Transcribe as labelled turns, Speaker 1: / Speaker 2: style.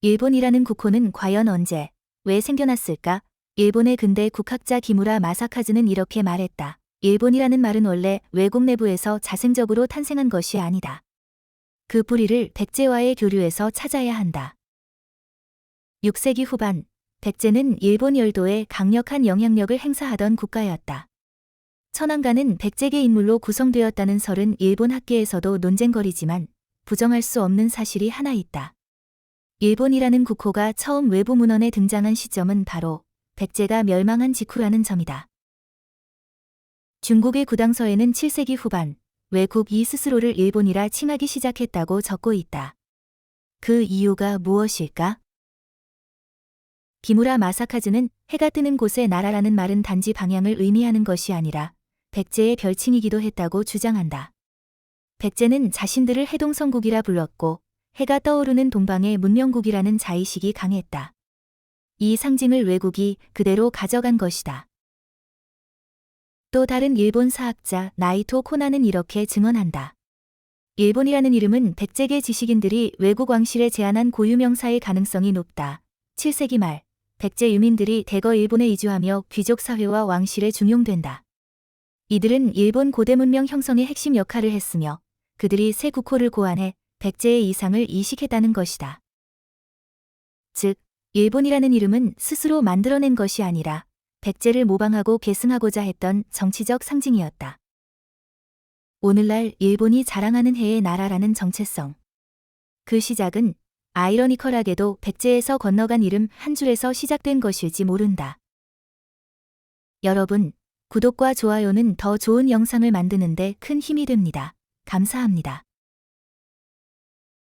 Speaker 1: 일본이라는 국호는 과연 언제, 왜 생겨났을까? 일본의 근대 국학자 기무라 마사카즈는 이렇게 말했다. 일본이라는 말은 원래 외국 내부에서 자생적으로 탄생한 것이 아니다. 그 뿌리를 백제와의 교류에서 찾아야 한다. 6세기 후반, 백제는 일본 열도에 강력한 영향력을 행사하던 국가였다. 천황가는 백제계 인물로 구성되었다는 설은 일본 학계에서도 논쟁거리지만 부정할 수 없는 사실이 하나 있다. 일본이라는 국호가 처음 외부 문헌에 등장한 시점은 바로 백제가 멸망한 직후라는 점이다. 중국의 구당서에는 7세기 후반 외국이 스스로를 일본이라 칭하기 시작했다고 적고 있다. 그 이유가 무엇일까? 기무라 마사카즈는 해가 뜨는 곳의 나라라는 말은 단지 방향을 의미하는 것이 아니라 백제의 별칭이기도 했다고 주장한다. 백제는 자신들을 해동성국이라 불렀고 해가 떠오르는 동방의 문명국이라는 자의식이 강했다. 이 상징을 외국이 그대로 가져간 것이다. 또 다른 일본 사학자 나이토 코나는 이렇게 증언한다. 일본이라는 이름은 백제계 지식인들이 외국 왕실에 제안한 고유명사의 가능성이 높다. 7세기 말, 백제 유민들이 대거 일본에 이주하며 귀족 사회와 왕실에 중용된다. 이들은 일본 고대 문명 형성의 핵심 역할을 했으며 그들이 새 국호를 고안해 백제의 이상을 이식했다는 것이다. 즉, 일본이라는 이름은 스스로 만들어낸 것이 아니라 백제를 모방하고 계승하고자 했던 정치적 상징이었다. 오늘날 일본이 자랑하는 해의 나라라는 정체성. 그 시작은 아이러니컬하게도 백제에서 건너간 이름 한 줄에서 시작된 것일지 모른다. 여러분, 구독과 좋아요는 더 좋은 영상을 만드는데 큰 힘이 됩니다. 감사합니다.